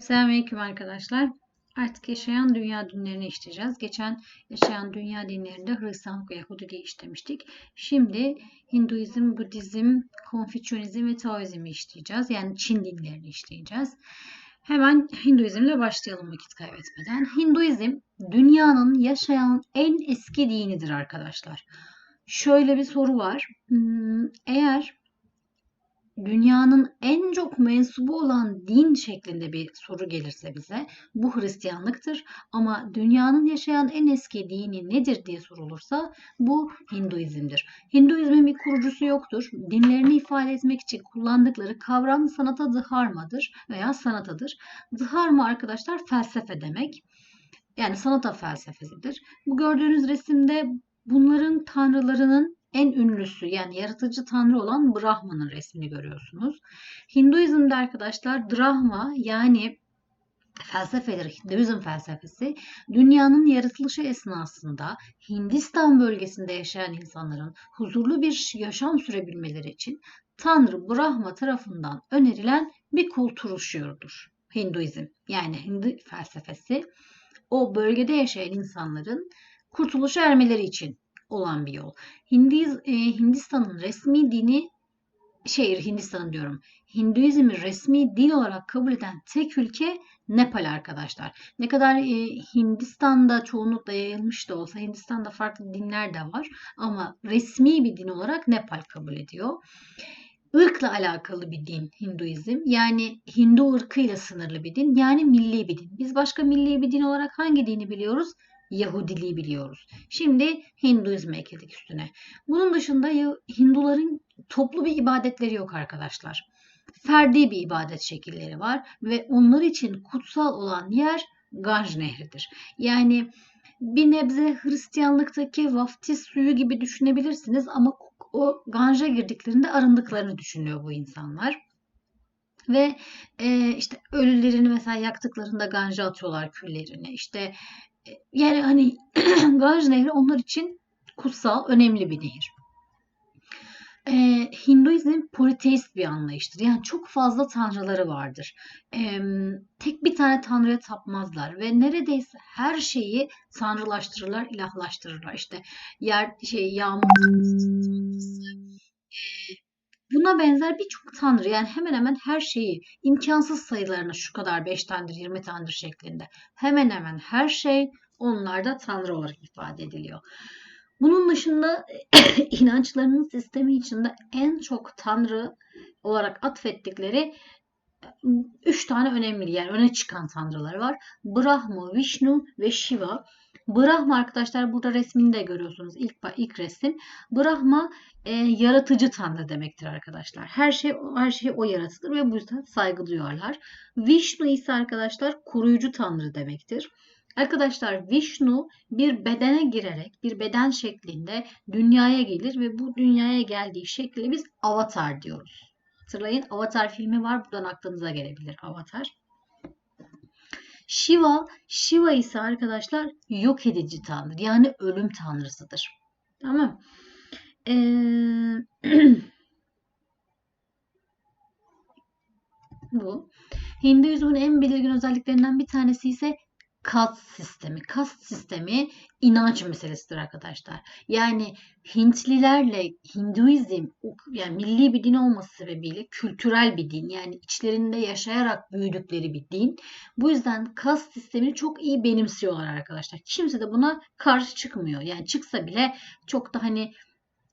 Selamünaleyküm arkadaşlar. Artık yaşayan dünya dinlerini işleyeceğiz. Geçen yaşayan dünya dinlerinde Hristiyanlık ve Yahudiliği işlemiştik. Şimdi Hinduizm, Budizm, Konfüçyünizm ve Taoizm'i işleyeceğiz. Yani Çin dinlerini işleyeceğiz. Hemen Hinduizmle başlayalım vakit kaybetmeden. Hinduizm dünyanın yaşayan en eski dinidir arkadaşlar. Şöyle bir soru var. Hmm, Eğer dünyanın en çok mensubu olan din şeklinde bir soru gelirse bize bu Hristiyanlıktır. Ama dünyanın yaşayan en eski dini nedir diye sorulursa bu Hinduizm'dir. Hinduizmin bir kurucusu yoktur. Dinlerini ifade etmek için kullandıkları kavram sanata dharmadır veya sanatadır. Dharma arkadaşlar felsefe demek. Yani sanata felsefesidir. Bu gördüğünüz resimde bunların tanrılarının en ünlüsü yani yaratıcı tanrı olan Brahma'nın resmini görüyorsunuz. Hinduizm'de arkadaşlar Brahma yani felsefeleri, Hinduizm felsefesi dünyanın yaratılışı esnasında Hindistan bölgesinde yaşayan insanların huzurlu bir yaşam sürebilmeleri için Tanrı Brahma tarafından önerilen bir kultur uşuyordur. Hinduizm yani Hindu felsefesi o bölgede yaşayan insanların kurtuluşa ermeleri için olan bir yol. Hindiz, e, Hindistan'ın resmi dini şehir Hindistan diyorum. Hinduizmi resmi din olarak kabul eden tek ülke Nepal arkadaşlar. Ne kadar e, Hindistan'da çoğunlukla yayılmış da olsa Hindistan'da farklı dinler de var ama resmi bir din olarak Nepal kabul ediyor. Irkla alakalı bir din Hinduizm. Yani Hindu ırkıyla sınırlı bir din. Yani milli bir din. Biz başka milli bir din olarak hangi dini biliyoruz? Yahudiliği biliyoruz. Şimdi Hinduizm ekledik üstüne. Bunun dışında Hinduların toplu bir ibadetleri yok arkadaşlar. Ferdi bir ibadet şekilleri var ve onlar için kutsal olan yer Ganj Nehri'dir. Yani bir nebze Hristiyanlıktaki vaftiz suyu gibi düşünebilirsiniz ama o Ganj'a girdiklerinde arındıklarını düşünüyor bu insanlar. Ve e, işte ölülerini mesela yaktıklarında Ganj'a atıyorlar küllerini. İşte yani hani Ganj Nehri onlar için kutsal, önemli bir nehir. Ee, Hinduizm politeist bir anlayıştır. Yani çok fazla tanrıları vardır. Ee, tek bir tane tanrıya tapmazlar ve neredeyse her şeyi tanrılaştırırlar, ilahlaştırırlar. İşte yer şey yağmur e, Buna benzer birçok tanrı yani hemen hemen her şeyi imkansız sayılarına şu kadar 5 tanedir 20 tanedir şeklinde hemen hemen her şey onlarda tanrı olarak ifade ediliyor. Bunun dışında inançlarının sistemi içinde en çok tanrı olarak atfettikleri üç tane önemli yani öne çıkan tanrıları var. Brahma, Vishnu ve Shiva. Brahma arkadaşlar burada resmini de görüyorsunuz. İlk, ilk resim. Brahma e, yaratıcı tanrı demektir arkadaşlar. Her şey her şey o yaratılır ve bu yüzden saygı duyarlar. Vishnu ise arkadaşlar koruyucu tanrı demektir. Arkadaşlar Vishnu bir bedene girerek bir beden şeklinde dünyaya gelir ve bu dünyaya geldiği şekli biz avatar diyoruz. Hatırlayın Avatar filmi var. Buradan aklınıza gelebilir Avatar. Shiva, Shiva ise arkadaşlar yok edici tanrı. Yani ölüm tanrısıdır. Tamam. Ee, bu. Hinduizmin en belirgin özelliklerinden bir tanesi ise kast sistemi. Kast sistemi inanç meselesidir arkadaşlar. Yani Hintlilerle Hinduizm yani milli bir din olması sebebiyle kültürel bir din. Yani içlerinde yaşayarak büyüdükleri bir din. Bu yüzden kast sistemini çok iyi benimsiyorlar arkadaşlar. Kimse de buna karşı çıkmıyor. Yani çıksa bile çok da hani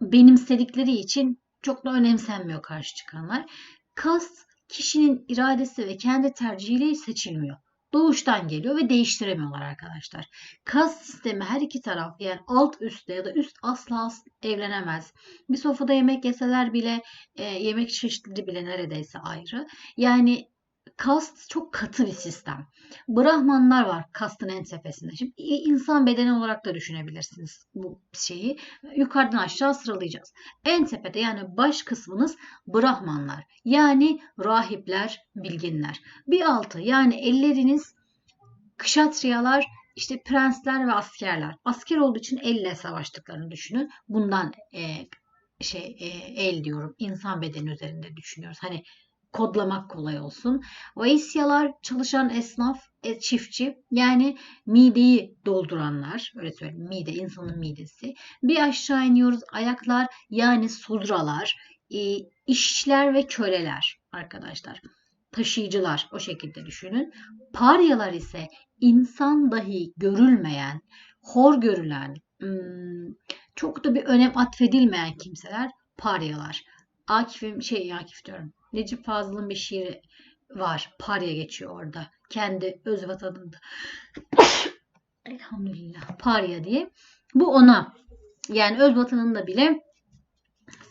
benimsedikleri için çok da önemsenmiyor karşı çıkanlar. Kast kişinin iradesi ve kendi tercihiyle seçilmiyor doğuştan geliyor ve değiştiremiyorlar arkadaşlar. Kas sistemi her iki taraf yani alt üstte ya da üst asla evlenemez. Bir sofrada yemek yeseler bile e, yemek çeşitleri bile neredeyse ayrı. Yani kast çok katı bir sistem. Brahmanlar var kastın en tepesinde. Şimdi insan bedeni olarak da düşünebilirsiniz bu şeyi. Yukarıdan aşağı sıralayacağız. En tepede yani baş kısmınız Brahmanlar. Yani rahipler, bilginler. Bir altı yani elleriniz kışatriyalar, işte prensler ve askerler. Asker olduğu için elle savaştıklarını düşünün. Bundan e, şey e, el diyorum. insan bedeni üzerinde düşünüyoruz. Hani kodlamak kolay olsun. Vaisyalar çalışan esnaf, e, çiftçi yani mideyi dolduranlar öyle söyleyeyim mide insanın midesi. Bir aşağı iniyoruz ayaklar yani sudralar, e, işçiler ve köleler arkadaşlar. Taşıyıcılar o şekilde düşünün. Paryalar ise insan dahi görülmeyen, hor görülen, hmm, çok da bir önem atfedilmeyen kimseler paryalar. Akif'im şey Akif diyorum. Necip Fazıl'ın bir şiiri var. Parya geçiyor orada. Kendi öz vatanında. Elhamdülillah. Parya diye. Bu ona. Yani öz vatanında bile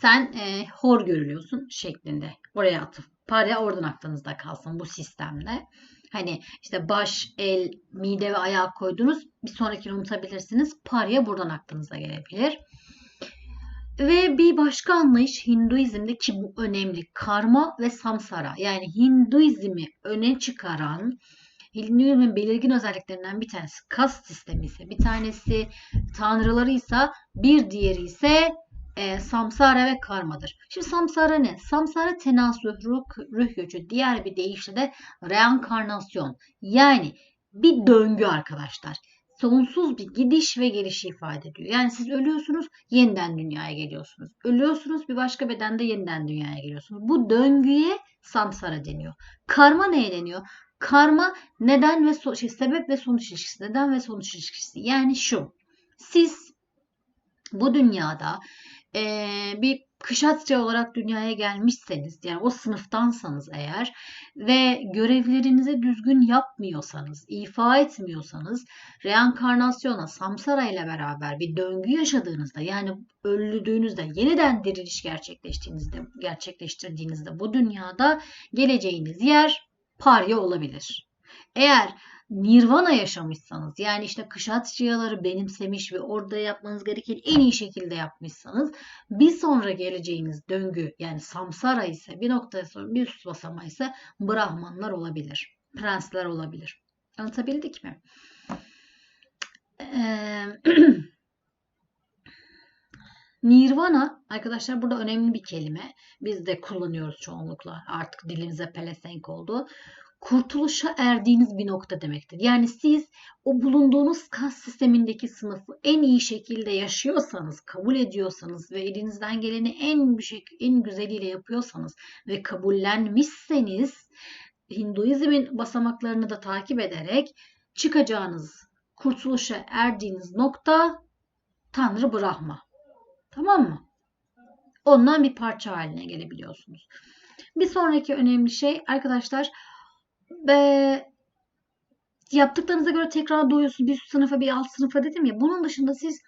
sen e, hor görülüyorsun şeklinde. Oraya atıp parya oradan aklınızda kalsın bu sistemle. Hani işte baş, el, mide ve ayağı koydunuz. Bir sonrakini unutabilirsiniz. Parya buradan aklınıza gelebilir. Ve bir başka anlayış Hinduizm'de ki bu önemli. Karma ve samsara. Yani Hinduizmi öne çıkaran Hinduizmin belirgin özelliklerinden bir tanesi kast sistemi ise bir tanesi tanrıları ise bir diğeri ise e, samsara ve karmadır. Şimdi samsara ne? Samsara tenasüh, ruh, ruh göçü. Diğer bir deyişle de reenkarnasyon. Yani bir döngü arkadaşlar sonsuz bir gidiş ve gelişi ifade ediyor. Yani siz ölüyorsunuz, yeniden dünyaya geliyorsunuz. Ölüyorsunuz, bir başka bedende yeniden dünyaya geliyorsunuz. Bu döngüye samsara deniyor. Karma neye deniyor? Karma neden ve so şey, sebep ve sonuç ilişkisi. Neden ve sonuç ilişkisi. Yani şu. Siz bu dünyada e, bir kışatçı olarak dünyaya gelmişseniz yani o sınıftansanız eğer ve görevlerinizi düzgün yapmıyorsanız, ifa etmiyorsanız reenkarnasyona, samsara ile beraber bir döngü yaşadığınızda yani öldüğünüzde yeniden diriliş gerçekleştiğinizde gerçekleştirdiğinizde bu dünyada geleceğiniz yer parya olabilir. Eğer nirvana yaşamışsanız yani işte kışatçıyaları benimsemiş ve orada yapmanız gereken en iyi şekilde yapmışsanız bir sonra geleceğiniz döngü yani samsara ise bir noktaya sonra bir üst basama ise brahmanlar olabilir. Prensler olabilir. Anlatabildik mi? Ee, Nirvana arkadaşlar burada önemli bir kelime. Biz de kullanıyoruz çoğunlukla. Artık dilimize pelesenk oldu kurtuluşa erdiğiniz bir nokta demektir. Yani siz o bulunduğunuz kas sistemindeki sınıfı en iyi şekilde yaşıyorsanız, kabul ediyorsanız ve elinizden geleni en en güzeliyle yapıyorsanız ve kabullenmişseniz Hinduizmin basamaklarını da takip ederek çıkacağınız, kurtuluşa erdiğiniz nokta Tanrı Brahma. Tamam mı? Ondan bir parça haline gelebiliyorsunuz. Bir sonraki önemli şey arkadaşlar e, yaptıklarınıza göre tekrar doğuyorsunuz. Bir sınıfa bir alt sınıfa dedim ya. Bunun dışında siz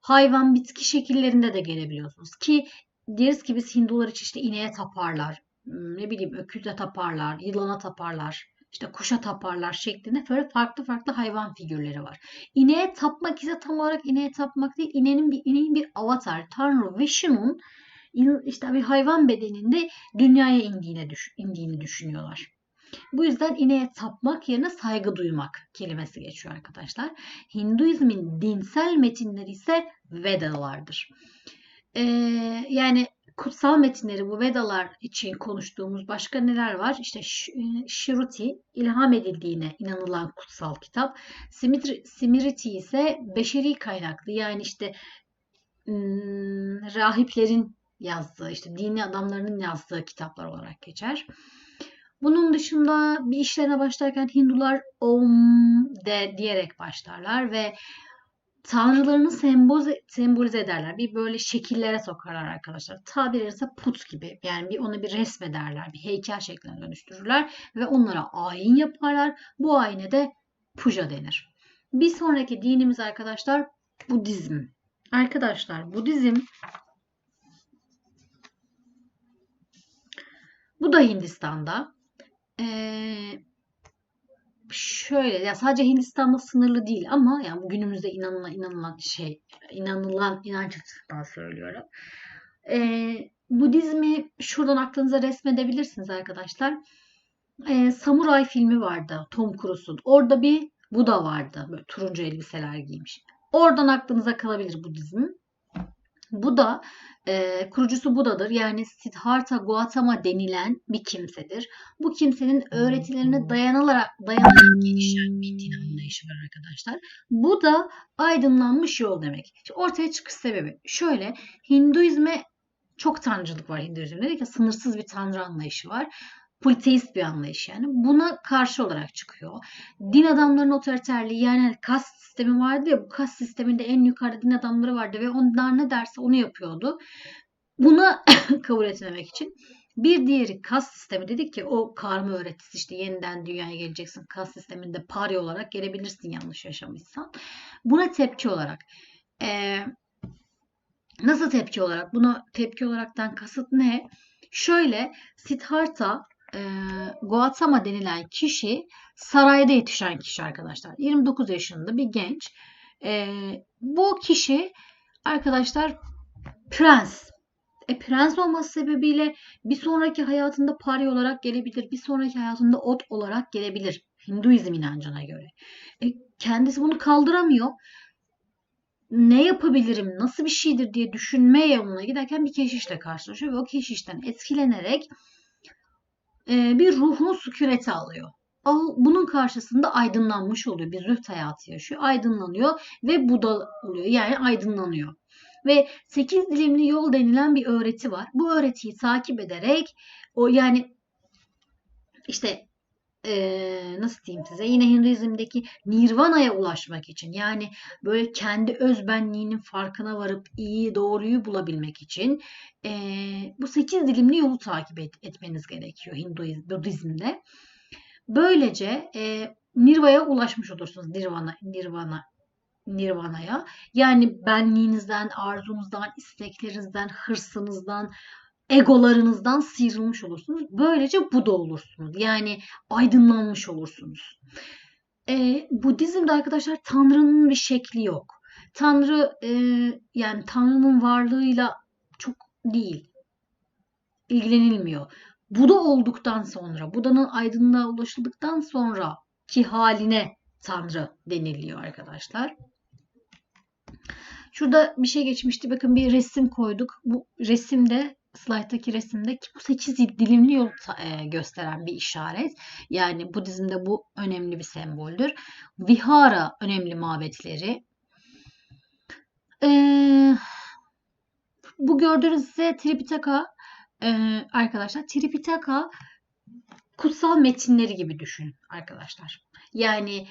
hayvan, bitki şekillerinde de gelebiliyorsunuz. Ki deriz ki biz Hindular için işte ineğe taparlar. Hmm, ne bileyim öküze taparlar, yılana taparlar işte kuşa taparlar şeklinde böyle farklı farklı hayvan figürleri var. İneğe tapmak ise tam olarak ineğe tapmak değil, ineğin bir ineğin bir avatar, Tanrı Vishnu'nun işte bir hayvan bedeninde dünyaya indiğini, düş, indiğini düşünüyorlar. Bu yüzden ineğe tapmak yerine saygı duymak kelimesi geçiyor arkadaşlar. Hinduizmin dinsel metinleri ise Vedalardır. Ee, yani kutsal metinleri bu Vedalar için konuştuğumuz başka neler var? İşte e, Shruti ilham edildiğine inanılan kutsal kitap. Simriti ise beşeri kaynaklı yani işte rahiplerin yazdığı, işte dini adamlarının yazdığı kitaplar olarak geçer. Bunun dışında bir işlerine başlarken Hindular Om de diyerek başlarlar ve tanrılarını sembolize, sembolize ederler. Bir böyle şekillere sokarlar arkadaşlar. Tabir ise put gibi. Yani bir onu bir resmederler. Bir heykel şekline dönüştürürler ve onlara ayin yaparlar. Bu ayine de puja denir. Bir sonraki dinimiz arkadaşlar Budizm. Arkadaşlar Budizm bu da Hindistan'da ee, şöyle ya sadece Hindistan'da sınırlı değil ama yani günümüzde inanılan inanılan şey inanılan inanç açısından söylüyorum. Ee, Budizmi şuradan aklınıza resmedebilirsiniz arkadaşlar. Ee, Samuray filmi vardı Tom Cruise'un. Orada bir Buda vardı. Böyle turuncu elbiseler giymiş. Oradan aklınıza kalabilir Budizm. Bu da e, kurucusu Buda'dır. Yani Siddhartha Gautama denilen bir kimsedir. Bu kimsenin öğretilerine dayanarak, dayanarak gelişen bir din anlayışı var arkadaşlar. Bu da aydınlanmış yol demek. İşte ortaya çıkış sebebi şöyle. Hinduizme çok tanrıcılık var Hinduizmde. Dedik ya sınırsız bir tanrı anlayışı var politeist bir anlayış yani. Buna karşı olarak çıkıyor. Din adamlarının otoriterliği yani hani kast sistemi vardı ya bu kast sisteminde en yukarıda din adamları vardı ve onlar ne derse onu yapıyordu. Buna kabul etmemek için bir diğeri kas sistemi dedik ki o karma öğretisi işte yeniden dünyaya geleceksin. Kas sisteminde pari olarak gelebilirsin yanlış yaşamışsan. Buna tepki olarak ee, nasıl tepki olarak? Buna tepki olaraktan kasıt ne? Şöyle Siddhartha e, Gautama denilen kişi sarayda yetişen kişi arkadaşlar. 29 yaşında bir genç. E, bu kişi arkadaşlar prens. E, prens olması sebebiyle bir sonraki hayatında pari olarak gelebilir. Bir sonraki hayatında ot olarak gelebilir. Hinduizm inancına göre. E, kendisi bunu kaldıramıyor. Ne yapabilirim, nasıl bir şeydir diye düşünme yoluna giderken bir keşişle karşılaşıyor ve o keşişten etkilenerek bir ruhunu sükunete alıyor. Bunun karşısında aydınlanmış oluyor. Bir züht hayatı yaşıyor. Aydınlanıyor ve Buda oluyor. Yani aydınlanıyor. Ve 8 dilimli yol denilen bir öğreti var. Bu öğretiyi takip ederek o yani işte e, nasıl diyeyim size yine Hinduizm'deki nirvana'ya ulaşmak için yani böyle kendi özbenliğinin farkına varıp iyi doğruyu bulabilmek için e, bu sekiz dilimli yolu takip et, etmeniz gerekiyor Hinduizm, Budizm'de. Böylece e, Nirva'ya ulaşmış olursunuz. Nirvana, Nirvana, Nirvana'ya. Yani benliğinizden, arzunuzdan, isteklerinizden, hırsınızdan, egolarınızdan sıyrılmış olursunuz. Böylece Buda olursunuz. Yani aydınlanmış olursunuz. E, Budizm'de arkadaşlar Tanrı'nın bir şekli yok. Tanrı e, yani Tanrı'nın varlığıyla çok değil. ilgilenilmiyor. Buda olduktan sonra, Buda'nın aydınlığa ulaşıldıktan sonra ki haline Tanrı deniliyor arkadaşlar. Şurada bir şey geçmişti. Bakın bir resim koyduk. Bu resimde slayttaki resimde ki bu 8 dilimli yol e, gösteren bir işaret. Yani Budizm'de bu önemli bir semboldür. Vihara önemli mabetleri. Ee, bu gördüğünüz ise Tripitaka e, arkadaşlar. Tripitaka kutsal metinleri gibi düşün arkadaşlar. Yani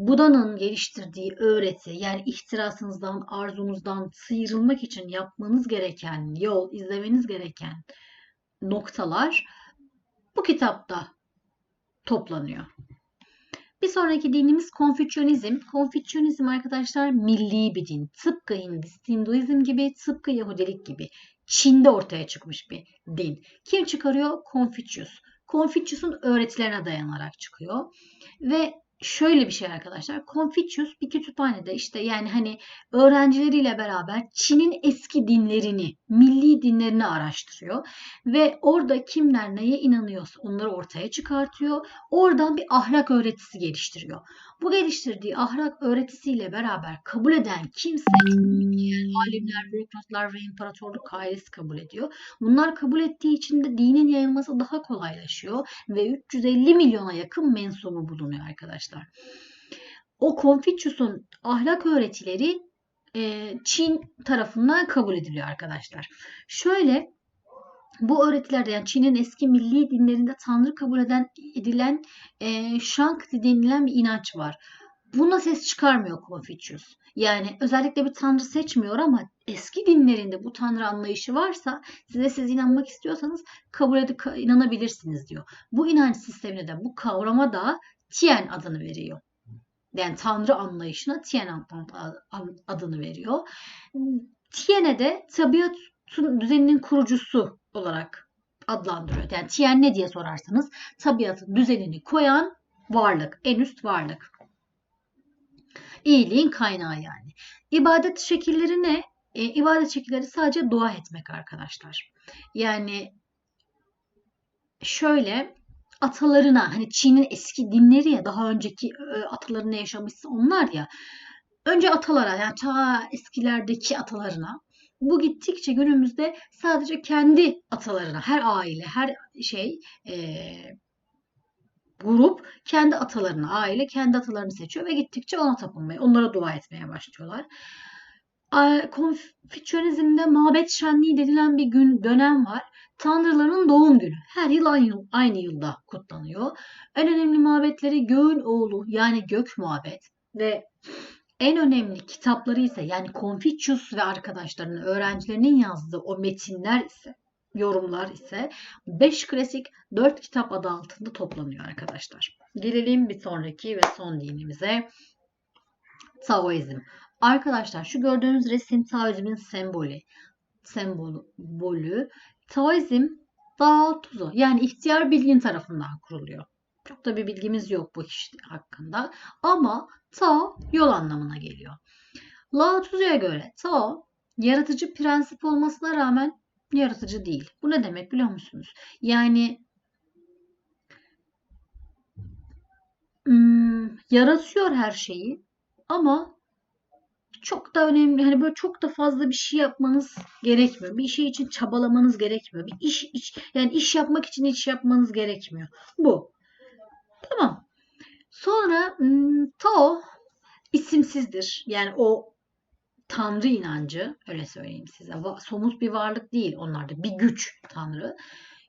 Buda'nın geliştirdiği öğreti yani ihtirasınızdan, arzunuzdan sıyrılmak için yapmanız gereken yol, izlemeniz gereken noktalar bu kitapta toplanıyor. Bir sonraki dinimiz Konfüçyonizm. Konfüçyonizm arkadaşlar milli bir din. Tıpkı Hinduizm gibi, tıpkı Yahudilik gibi. Çin'de ortaya çıkmış bir din. Kim çıkarıyor? Konfüçyüs. Konfüçyüs'ün öğretilerine dayanarak çıkıyor. Ve şöyle bir şey arkadaşlar. Confucius bir kütüphanede işte yani hani öğrencileriyle beraber Çin'in eski dinlerini, milli dinlerini araştırıyor ve orada kimler neye inanıyorsa onları ortaya çıkartıyor. Oradan bir ahlak öğretisi geliştiriyor. Bu geliştirdiği ahlak öğretisiyle beraber kabul eden kimse yani alimler, bürokratlar ve imparatorluk ailesi kabul ediyor. Bunlar kabul ettiği için de dinin yayılması daha kolaylaşıyor ve 350 milyona yakın mensubu bulunuyor arkadaşlar. O Confucius'un ahlak öğretileri Çin tarafından kabul ediliyor arkadaşlar. Şöyle bu öğretilerde yani Çin'in eski milli dinlerinde Tanrı kabul eden edilen e, Shankti denilen bir inanç var. Buna ses çıkarmıyor Confucius. Yani özellikle bir tanrı seçmiyor ama eski dinlerinde bu tanrı anlayışı varsa size siz inanmak istiyorsanız kabul edip inanabilirsiniz diyor. Bu inanç sistemine de bu kavrama da Tien adını veriyor. Yani tanrı anlayışına Tien adını veriyor. Tien'e de tabiatın düzeninin kurucusu olarak adlandırıyor. Yani Tien ne diye sorarsanız tabiatın düzenini koyan varlık, en üst varlık. İyiliğin kaynağı yani. İbadet şekilleri ne? E, ibadet şekilleri sadece dua etmek arkadaşlar. Yani şöyle atalarına hani Çin'in eski dinleri ya daha önceki e, atalarına yaşamışsa onlar ya önce atalara yani ta eskilerdeki atalarına Bu gittikçe günümüzde sadece kendi atalarına, her aile, her şey eee, grup kendi atalarını, aile kendi atalarını seçiyor ve gittikçe ona tapınmaya, onlara dua etmeye başlıyorlar. Konfüçyonizmde mabet şenliği denilen bir gün dönem var. Tanrıların doğum günü. Her yıl aynı, aynı yılda kutlanıyor. En önemli mabetleri göğün oğlu yani gök muhabbet ve en önemli kitapları ise yani Confucius ve arkadaşlarının öğrencilerinin yazdığı o metinler ise yorumlar ise 5 klasik 4 kitap adı altında toplanıyor arkadaşlar. Gelelim bir sonraki ve son dinimize. Taoizm. Arkadaşlar şu gördüğünüz resim Taoizmin sembolü. Sembolü. Taoizm Dao Tuzu yani ihtiyar bilgin tarafından kuruluyor. Çok da bir bilgimiz yok bu iş hakkında. Ama Tao yol anlamına geliyor. Lao Tzu'ya göre Tao yaratıcı prensip olmasına rağmen yaratıcı değil. Bu ne demek biliyor musunuz? Yani hmm, yaratıyor her şeyi ama çok da önemli hani böyle çok da fazla bir şey yapmanız gerekmiyor. Bir şey için çabalamanız gerekmiyor. Bir iş, iş yani iş yapmak için iş yapmanız gerekmiyor. Bu. Tamam. Sonra hmm, Tao isimsizdir. Yani o tanrı inancı öyle söyleyeyim size. Somut bir varlık değil onlarda. Bir güç tanrı.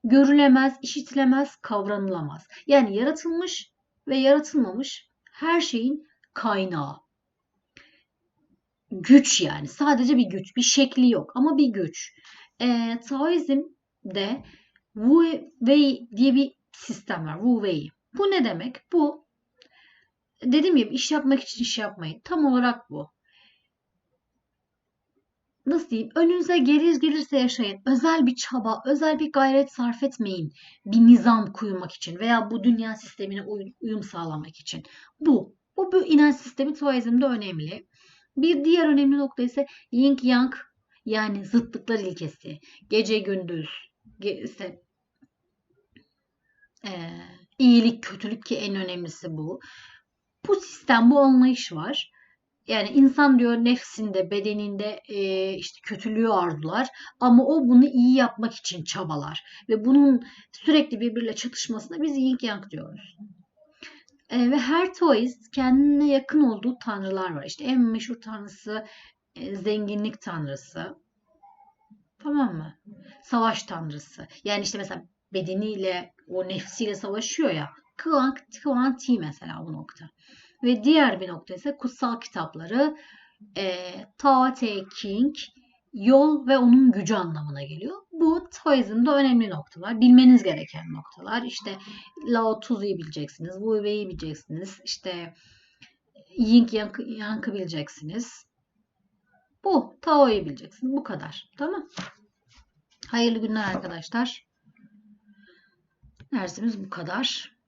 Görülemez, işitilemez, kavranılamaz. Yani yaratılmış ve yaratılmamış her şeyin kaynağı. Güç yani. Sadece bir güç. Bir şekli yok ama bir güç. E, Taoizm'de Wu Wei diye bir sistem var. Wu Wei. Bu ne demek? Bu dedim ya iş yapmak için iş yapmayın. Tam olarak bu. Nasıl diyeyim? Önünüze gelir gelirse yaşayın. Özel bir çaba, özel bir gayret sarf etmeyin. Bir nizam kurmak için veya bu dünya sistemine uyum sağlamak için. Bu. Bu, bu inanç sistemi Taoizm'de önemli. Bir diğer önemli nokta ise Yin Yang yani zıtlıklar ilkesi. Gece gündüz, işte, e, iyilik kötülük ki en önemlisi bu. Bu sistem, bu anlayış var. Yani insan diyor nefsinde, bedeninde e, işte kötülüğü arzular ama o bunu iyi yapmak için çabalar ve bunun sürekli birbiriyle çatışmasına biz yin yang diyoruz. E, ve her toist kendine yakın olduğu tanrılar var. İşte en meşhur tanrısı e, zenginlik tanrısı. Tamam mı? Savaş tanrısı. Yani işte mesela bedeniyle, o nefsiyle savaşıyor ya. Kuan, Kuan Ti mesela bu nokta. Ve diğer bir nokta ise kutsal kitapları e, Tao Te King, yol ve onun gücü anlamına geliyor. Bu Taoizm'de önemli noktalar. Bilmeniz gereken noktalar. İşte Lao Tzu'yu bileceksiniz. Wu Wei'yi bileceksiniz. İşte Yin Yang, Yang'ı bileceksiniz. Bu. Tao'yu bileceksiniz. Bu kadar. Tamam. Hayırlı günler arkadaşlar. Dersimiz bu kadar.